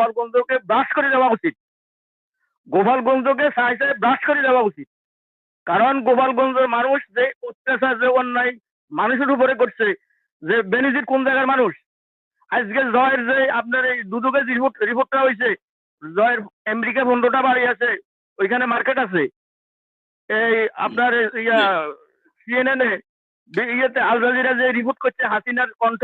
গোপালগঞ্জকে brush করে দেওয়া উচিত। গোপালগঞ্জকে সাই সাই ব্রাশ করে দেওয়া উচিত। কারণ গোপালগঞ্জের মানুষ যে অত্যাচার, যে অন্যায় মানুষের উপরে করছে, যে বেনিজির কোন জায়গার মানুষ? আজকে জয়ের যে আপনার এই রিপোর্ট রিপোর্টটা হয়েছে, জয়ের আমেরিকা পনেরোটা বাড়ি আছে, ওইখানে মার্কেট আছে। এই আপনার ইয়া সিএনএন এ ইয়েতে আল যে রিপোর্ট করছে হাসিনার কণ্ঠ,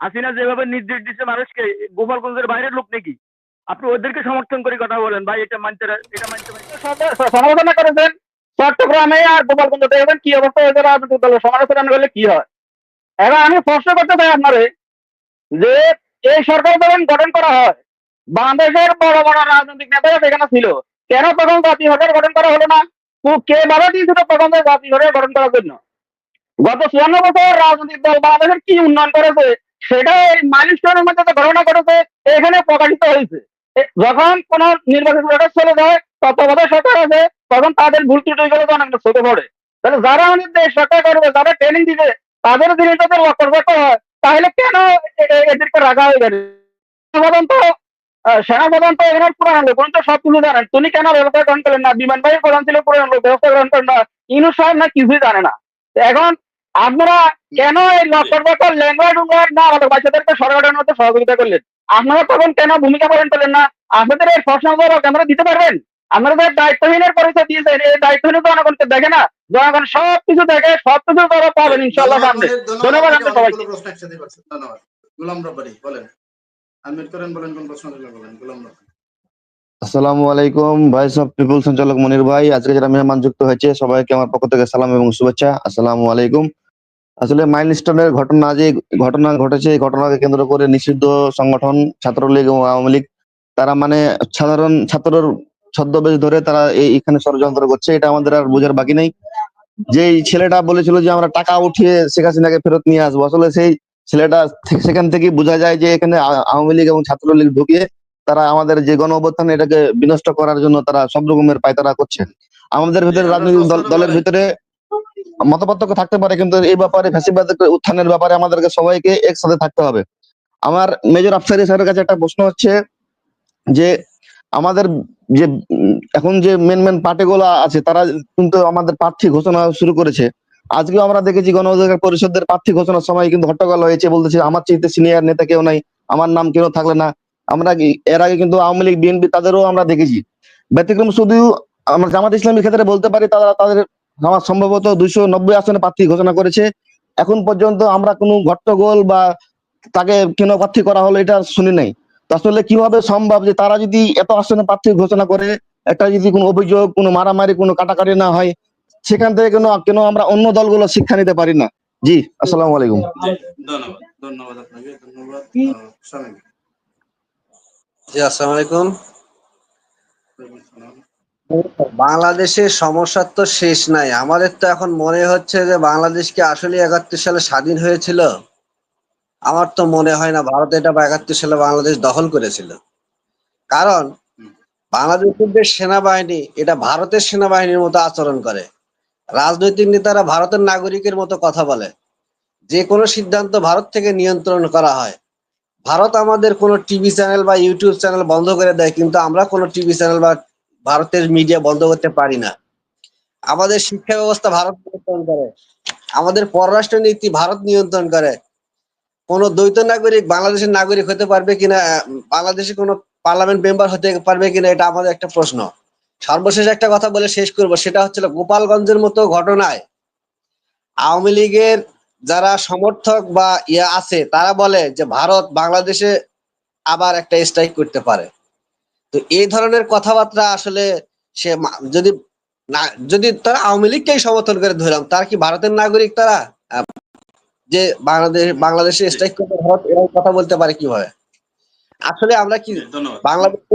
হাসিনা যেভাবে নির্দেশ দিচ্ছে মানুষকে, গোপালগঞ্জের বাইরের লোক নাকি? আপনি ওদেরকে সমর্থন করে কথা বলেন। ভাই, এটা মানতে এটা মানতে সমালোচনা করেছেন চট্টগ্রামে আর গোপালগঞ্জ দেখবেন কি অবস্থা হয়েছে দলের সমালোচনা করলে কি হয়? এবার আমি প্রশ্ন করতে চাই আপনারে যে এই সরকার যখন গঠন করা হয়, বাংলাদেশের বড় বড় রাজনৈতিক নেতারা সেখানে ছিল, কেন তখন জাতীয় সরকার গঠন করা হলো না? কে বাধা দিয়েছিল তখন জাতীয় সরকার গঠন করার জন্য? গত চুয়ান্ন বছর রাজনৈতিক দল বাংলাদেশের কি উন্নয়ন করেছে সেটা এই মাইলস্টোনের মধ্যে ঘটনা ঘটেছে, এখানে প্রকাশিত হয়েছে। যখন কোন নির্বাচিত চলে যায়, তত্ত্বাবধায়ক সরকার আছে, তখন তাদের ভুল ত্রুটিগুলো তো অনেকটা চোখে পড়ে তাহলে যারা আমাদের দেশ সরকার করবে, যারা ট্রেনিং দিবে, তাদের জিনিস তাদের লক্ষ্য হয়, তাহলে কেন এদেরকে রাখা হয়ে গেছে সেনাপ্রধান তো তো এখানে পুরান লোক তো সব কিছু জানেন তিনি কেন ব্যবস্থা গ্রহণ করলেন না? বিমান বাহিনী প্রধান ছিল পুরান লোক, ব্যবস্থা গ্রহণ করেন না। ইনু সাহেব না কিছুই জানে না। এখন আপনারা কেন এই বছর ল্যাঙ্গুয়া না আমাদের বাচ্চাদেরকে সরকারের মধ্যে সহযোগিতা করলেন? আপনারা তখন কেন ভূমিকা পালন করলেন না? আপনাদের এই প্রশ্নগুলো আপনারা দিতে পারবেন। আপনারা যে দায়িত্বহীনের পরিচয় দিয়েছেন এই দায়িত্বহীন জনগণকে দেখে না? জনগণ সব কিছু দেখে সব কিছু তারা পাবেন ইনশাল্লাহ সামনে। ধন্যবাদ আপনাদের সবাইকে। প্রশ্ন একসাথে ধন্যবাদ। গোলাম রব্বারি বলেন। আনমিউট করেন বলেন কোন প্রশ্ন বলেন। গোলাম রব্বারি আসসালামু আলাইকুম ভয়েস অফ পিপুল সঞ্চালক মনির ভাই। আজকে যারা মেহমান যুক্ত হয়েছে সবাইকে আমার পক্ষ থেকে সালাম এবং শুভেচ্ছা। আসসালামু আলাইকুম। আসলে মাইলস্টোনের ঘটনা যে ঘটনা ঘটেছে, এই ঘটনাকে কেন্দ্র করে নিষিদ্ধ সংগঠন, ছাত্রলীগ এবং আওয়ামী লীগ, তারা মানে সাধারণ ছাত্রর ছদ্মবেশ ধরে তারা এই এখানে ষড়যন্ত্র করছে, এটা আমাদের আর বোঝার বাকি নেই। যে ছেলেটা বলেছিল যে আমরা টাকা উঠিয়ে শেখ হাসিনাকে ফেরত নিয়ে আসব, আসলে সেই ছেলেটা সেখান থেকে বোঝা যায় যে এখানে আওয়ামী লীগ এবং ছাত্রলীগ ঢুকিয়ে তারা আমাদের যে গণ অভ্যুত্থান এটাকে বিনষ্ট করার জন্য তারা সব রকমের পায়তারা করছে। আমাদের ভিতরে রাজনৈতিক দল- দলের ভিতরে মতপার্থক্য থাকতে পারে, কিন্তু এই ব্যাপারে ফ্যাসিবাদ উত্থানের ব্যাপারে আমাদেরকে সবাইকে একসাথে থাকতে হবে। আমার মেজর আফসারি স্যারের কাছে একটা প্রশ্ন হচ্ছে যে, আমাদের যে, এখন যে মেন মেন পার্টিগুলো আছে, তারা কিন্তু আমাদের প্রার্থী ঘোষণা শুরু করেছে। আজকেও আমরা দেখেছি গণ অধিকার পরিষদের প্রার্থী ঘোষণার সময় কিন্তু হট্টগোল হয়েছে, বলতেছে আমার চাইতে সিনিয়র নেতা কেউ নাই, আমার নাম কেউ থাকলে না। আমরা এর আগে কিন্তু আওয়ামী লীগ, বিএনপি তাদেরও আমরা দেখেছি। ব্যতিক্রম শুধু আমরা জামাত ইসলামের ক্ষেত্রে বলতে পারি, তারা তাদের আমার সম্ভবত দুইশো নব্বই আসনে প্রার্থী ঘোষণা করেছে। এখন পর্যন্ত আমরা কোনো ঘট্টগোল বা তাকে কেন প্রার্থী করা হলো এটা শুনি নাই। আসলে কীভাবে সম্ভব যে তারা যদি এত আসনে প্রার্থী ঘোষণা করে একটা যদি কোনো অভিযোগ কোনো মারামারি কোনো কাটাকাটি না হয় সেখান থেকে কেন কেন আমরা অন্য দলগুলো শিক্ষা নিতে পারি না? জি আসসালামু আলাইকুম। ধন্যবাদ ধন্যবাদ আপনাকে ধন্যবাদ জি আসসালামু আলাইকুম। বাংলাদেশের সমস্যার তো শেষ নাই। আমাদের তো এখন মনে হচ্ছে যে বাংলাদেশ কি আসলে একাত্তর সালে স্বাধীন হয়েছিল? আমার তো মনে হয় না ভারত এটা একাত্তর সালে বাংলাদেশ দখল করেছিল। কারণ বাংলাদেশের যে সেনাবাহিনী, এটা ভারতের সেনাবাহিনীর মতো আচরণ করে। রাজনৈতিক নেতারা ভারতের নাগরিকের মতো কথা বলে। যে কোনো সিদ্ধান্ত ভারত থেকে নিয়ন্ত্রণ করা হয়। ভারত আমাদের কোনো টিভি চ্যানেল বা ইউটিউব চ্যানেল বন্ধ করে দেয়, কিন্তু আমরা কোনো টিভি চ্যানেল বা ভারতের মিডিয়া বন্ধ করতে পারি না। আমাদের শিক্ষা ব্যবস্থা ভারত নিয়ন্ত্রণ করে। আমাদের পররাষ্ট্র নীতি ভারত নিয়ন্ত্রণ করে। কোন দ্বৈত নাগরিক, বাংলাদেশের নাগরিক হতে পারবে কিনা, বাংলাদেশে কোনো পার্লামেন্ট মেম্বার হতে পারবে কিনা, এটা আমাদের একটা প্রশ্ন। সর্বশেষ একটা কথা বলে শেষ করব, সেটা হচ্ছিল গোপালগঞ্জের মতো ঘটনায় আওয়ামী লীগের যারা সমর্থক বা ইয়ে আছে, তারা বলে যে ভারত বাংলাদেশে আবার একটা স্ট্রাইক করতে পারে। তো এই ধরনের কথাবার্তা আসলে সে যদি না যদি তারা আওয়ামী লীগকেই সমর্থন করে ধরলাম তার কি ভারতের নাগরিক তারা? যে বাংলাদেশ বাংলাদেশে স্ট্রাইক করতে ভারত এরকম কথা বলতে পারে কীভাবে? আসলে আমরা কি বাংলাদেশে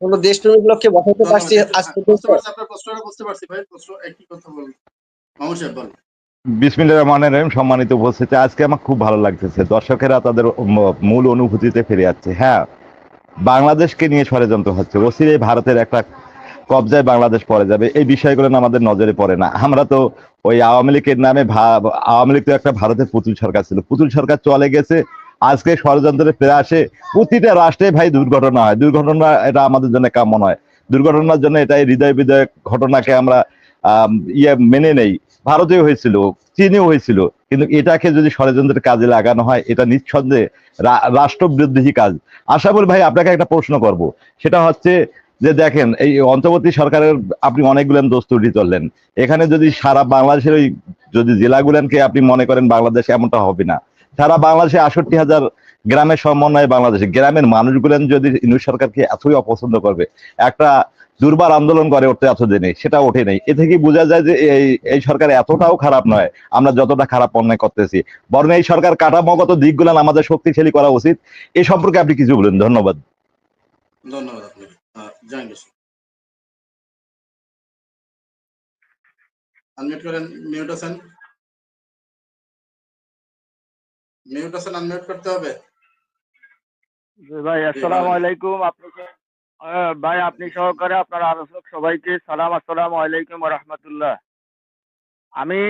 কোন দেশ প্রেমিক লোককে বসাতে পারছি। আজ বুঝতে পর্যন্ত পারছি আপনার প্রশ্নটা বুঝতে পারছি ভাই প্রশ্ন একই কথা বলুন মামুন সাহেব বলেন। বিসমিল্লাহির রহমানির রহিম সম্মানিত উপস্থিতি। আজকে আমার খুব ভালো লাগতেছে। দর্শকেরা তাদের ম- মূল অনুভূতিতে ফিরে যাচ্ছে হ্যাঁ বাংলাদেশকে নিয়ে ষড়যন্ত্র হচ্ছে। অচিরেই ভারতের একটা কবজায় বাংলাদেশ পড়ে যাবে এই বিষয়গুলো আমাদের নজরে পড়ে না। আমরা তো ওই আওয়ামী লীগের নামে আওয়ামী লীগ তো একটা ভারতের পুতুল সরকার ছিল। পুতুল সরকার চলে গেছে আজকে ষড়যন্ত্রে ফিরে আসে। প্রতিটা রাষ্ট্রে ভাই দুর্ঘটনা হয়। দুর্ঘটনা এটা আমাদের জন্য কাম্য নয়। দুর্ঘটনার জন্য এটাই হৃদয় বিদয় ঘটনাকে আমরা আম, ইয়ে মেনে নেই। ভারতেও হয়েছিল, চীনেও হয়েছিল, কিন্তু এটাকে যদি ষড়যন্ত্রের কাজে লাগানো হয়, এটা নিঃসন্দেহে রা- রাষ্ট্রবিরোধী কাজ। আশা করি ভাই, আপনাকে একটা প্রশ্ন করব। সেটা হচ্ছে যে দেখেন, এই অন্তর্বর্তী সরকারের আপনি অনেকগুলো দোষ চললেন এখানে যদি সারা বাংলাদেশের ওই যদি জেলাগুলোকে আপনি মনে করেন বাংলাদেশ এমনটা হবে না। সারা বাংলাদেশে আষট্টি হাজার গ্রামের সমন্বয়ে বাংলাদেশে। গ্রামের মানুষগুলো যদি ইনু সরকারকে এতই অপছন্দ করবে, একটা দুর্বার আন্দোলন করে উঠতে এতদিনে, সেটা ওঠে নেই। এ থেকে বোঝা যায় যে এই এই সরকার এতটাও খারাপ নয়, আমরা যতটা খারাপ অন্যায় করতেছি। বরং এই সরকার কাঠামোগত দিকগুলো আমাদের শক্তিশালী করা উচিত। এ সম্পর্কে আপনি কিছু বলেন। ধন্যবাদ। ধন্যবাদ আপনাকে। মিউট আছেন আনমিউট করতে হবে? ভাই আসসালামু আলাইকুম। আপনি ভাই আপনি সহকারে আপনার আলোচক সবাইকে সালাম আসসালামু আলাইকুম রহমতুল্লাহ। আমি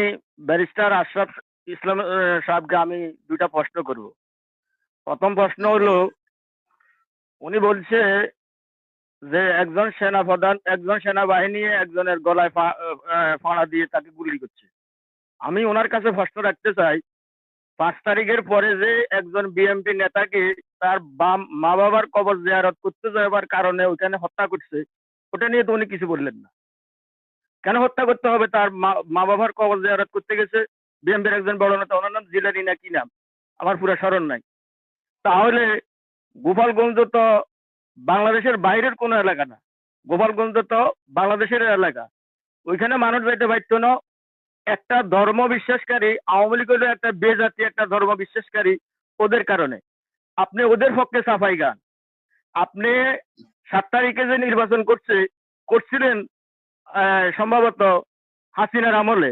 ব্যারিস্টার আশরাফ ইসলাম সাহেবকে আমি দুইটা প্রশ্ন করব। প্রথম প্রশ্ন হলো উনি বলছে যে একজন সেনা প্রধান একজন সেনাবাহিনী একজনের গলায় ফাঁড়া দিয়ে তাকে গুলি করছে। আমি ওনার কাছে প্রশ্ন রাখতে চাই পাঁচ তারিখের পরে যে একজন বিএমপি নেতাকে তার বাম মা বাবার কবর জিয়ারত করতে যাওয়ার কারণে ওখানে হত্যা করছে, ওটা নিয়ে তো উনি কিছু বললেন না। কেন হত্যা করতে হবে? তার মা বাবার কবর জিয়ারত করতে গেছে বিএমপির একজন বড় নেতা, ওনার নাম জিলানি না কি নাম? আমার পুরো স্মরণ নাই। তাহলে গোপালগঞ্জ তো বাংলাদেশের বাইরের কোনো এলাকা না। গোপালগঞ্জ তো বাংলাদেশের এলাকা। ওইখানে মানুষ যাইতে পারতো না একটা ধর্ম বিশ্বাসকারী আওয়ামী লীগ হলো একটা বেজাতি একটা ধর্ম বিশ্বাসকারী ওদের কারণে। আপনি ওদের পক্ষে সাফাই গান। আপনি সাত তারিখে যে নির্বাচন করছে, করছিলেন সম্ভবত হাসিনার আমলে,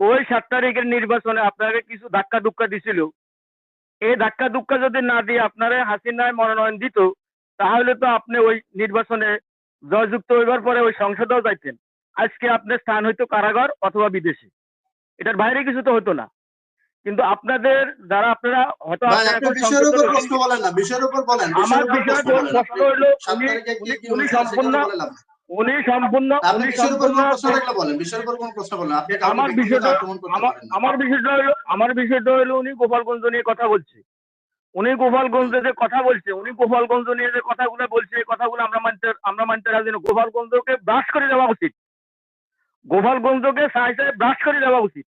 ওই সাত তারিখের নির্বাচনে আপনাকে কিছু ধাক্কা দুক্কা দিছিল। এই ধাক্কা দুক্কা যদি না দিয়ে আপনারা হাসিনায় মনোনয়ন দিত, তাহলে তো আপনি ওই নির্বাচনে জয়যুক্ত হইবার পরে ওই সংসদেও যাইতেন। আজকে আপনার স্থান হয়তো কারাগার অথবা বিদেশে। এটার বাইরে কিছু তো হতো না। কিন্তু আপনাদের যারা আপনারা হয়তো আমার বিষয়ের প্রশ্ন হলো উনি সম্পূর্ণ উনি উনি আমার বিষয়টা আমার হলো আমার বিষয়টা হলো উনি গোপালগঞ্জ নিয়ে কথা বলছে। উনি গোপালগঞ্জে যে কথা বলছে উনি গোপালগঞ্জ নিয়ে যে কথাগুলো বলছে এই কথাগুলো আমরা মানতে আমরা মানতে রাজি না। গোপালগঞ্জকে ব্রাশ করে দেওয়া উচিত। গোপালগঞ্জকে সাই ব্রাশ করে দেওয়া উচিত।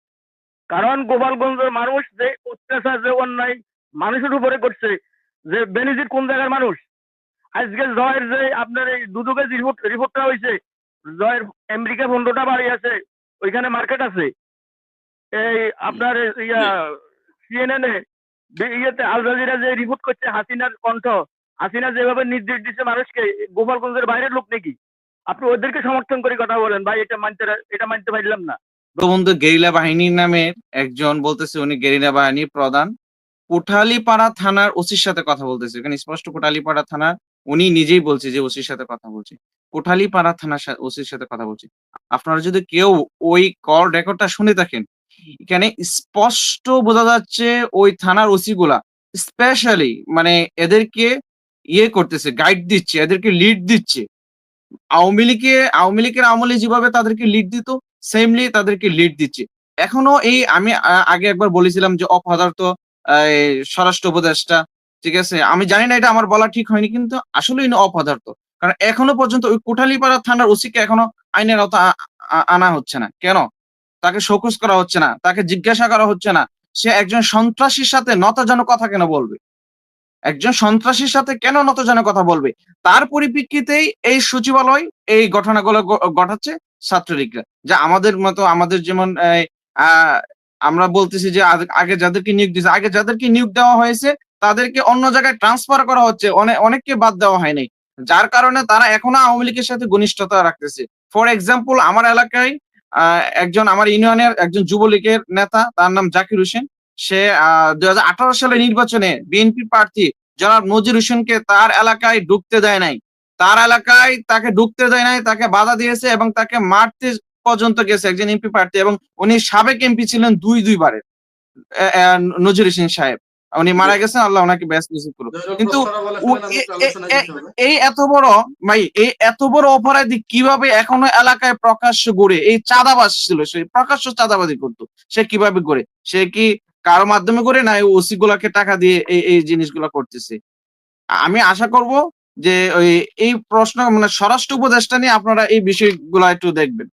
কারণ গোপালগঞ্জের মানুষ যে অত্যাচার, যে অন্যায় মানুষের উপরে করছে, যে বেনিজির কোন জায়গার মানুষ? আজকে জয়ের যে আপনার এই রিপোর্ট রিপোর্টটা হয়েছে, জয়ের আমেরিকা পনেরোটা বাড়ি আছে, ওইখানে মার্কেট আছে। এই আপনার ইয়া সিএনএন এ ইয়েতে আল জাজিরা যে রিপোর্ট করছে হাসিনার কণ্ঠ, হাসিনা যেভাবে নির্দেশ দিচ্ছে মানুষকে, গোপালগঞ্জের বাইরের লোক নাকি? আপনি ওদেরকে সমর্থন করে কথা বলেন। ভাই, এটা মানতে এটা মানতে পারলাম না। বঙ্গবন্ধু গেরিলা বাহিনীর নামের একজন বলতেছে, উনি গেরিলা বাহিনীর প্রধান। কোঠালীপাড়া থানার ওসির সাথে কথা বলতেছে। এখানে স্পষ্ট কোঠালীপাড়া থানার, উনি নিজেই বলছে যে ওসির সাথে কথা বলছে। কোঠালীপাড়া থানার ওসির সাথে কথা বলছে। আপনারা যদি কেউ ওই কল রেকর্ডটা শুনে থাকেন, এখানে স্পষ্ট বোঝা যাচ্ছে ওই থানার ওসি গুলা স্পেশালি মানে এদেরকে ইয়ে করতেছে, গাইড দিচ্ছে, এদেরকে লিড দিচ্ছে। আওয়ামী লীগে আওয়ামী লীগের আমলে যেভাবে তাদেরকে লিড দিত সেমলি তাদেরকে লিড দিচ্ছে। এখনও এই আমি আগে একবার বলেছিলাম যে অপদার্থ স্বরাষ্ট্র উপদেষ্টা, ঠিক আছে? আমি জানি না এটা আমার বলা ঠিক হয়নি, কিন্তু আসলে অপদার্থ। কারণ এখনও পর্যন্ত ওই কোঠালীপাড়া থানার ওসিকে এখনও আইনের আওতা আনা হচ্ছে না। কেন? তাকে শোকজ করা হচ্ছে না, তাকে জিজ্ঞাসা করা হচ্ছে না। সে একজন সন্ত্রাসীর সাথে নতজানো কথা কেন বলবে? একজন সন্ত্রাসীর সাথে কেন নতজানো কথা বলবে? তার পরিপ্রেক্ষিতেই এই সচিবালয় এই ঘটনাগুলো ঘটাচ্ছে ছাত্রলীগরা। যা আমাদের মতো, আমাদের যেমন আমরা বলতেছি যে আগে যাদেরকে নিয়োগ দিয়েছে, আগে যাদেরকে নিয়োগ দেওয়া হয়েছে, তাদেরকে অন্য জায়গায় ট্রান্সফার করা হচ্ছে অনেক অনেককে বাদ দেওয়া হয়নি। যার কারণে তারা এখনও আওয়ামী লীগের সাথে ঘনিষ্ঠতা রাখতেছে। ফর এক্সাম্পল আমার এলাকায় একজন, আমার ইউনিয়নের একজন যুবলীগের নেতা, তার নাম জাকির হোসেন সে দুই সালের নির্বাচনে বিএনপি প্রার্থী জনাব নজির হোসেনকে তার এলাকায় ঢুকতে দেয় নাই। তার এলাকায় তাকে ঢুকতে দেয় নাই তাকে বাধা দিয়েছে এবং তাকে মারতে পর্যন্ত গেছে একজন এমপি প্রার্থী এবং উনি সাবেক এমপি ছিলেন দুই দুইবারের নজির হোসেন সাহেব। উনি মারা গেছেন আল্লাহ ওনাকে ব্যস্ত নসিব করুক। কিন্তু। এই এত বড় ভাই এই এত বড় অপরাধী কীভাবে এখনও এলাকায় প্রকাশ্য গড়ে এই চাঁদাবাজ ছিল সে প্রকাশ্য চাঁদাবাজি করতো সে কীভাবে করে সে কি কারও মাধ্যমে করে না, এই ওসি গুলাকে টাকা দিয়ে এই এই জিনিসগুলো করতেছে। আমি আশা করব যে ওই, এই প্রশ্ন মানে স্বরাষ্ট্র উপদেষ্টা নিয়ে আপনারা এই বিষয়গুলো একটু দেখবেন।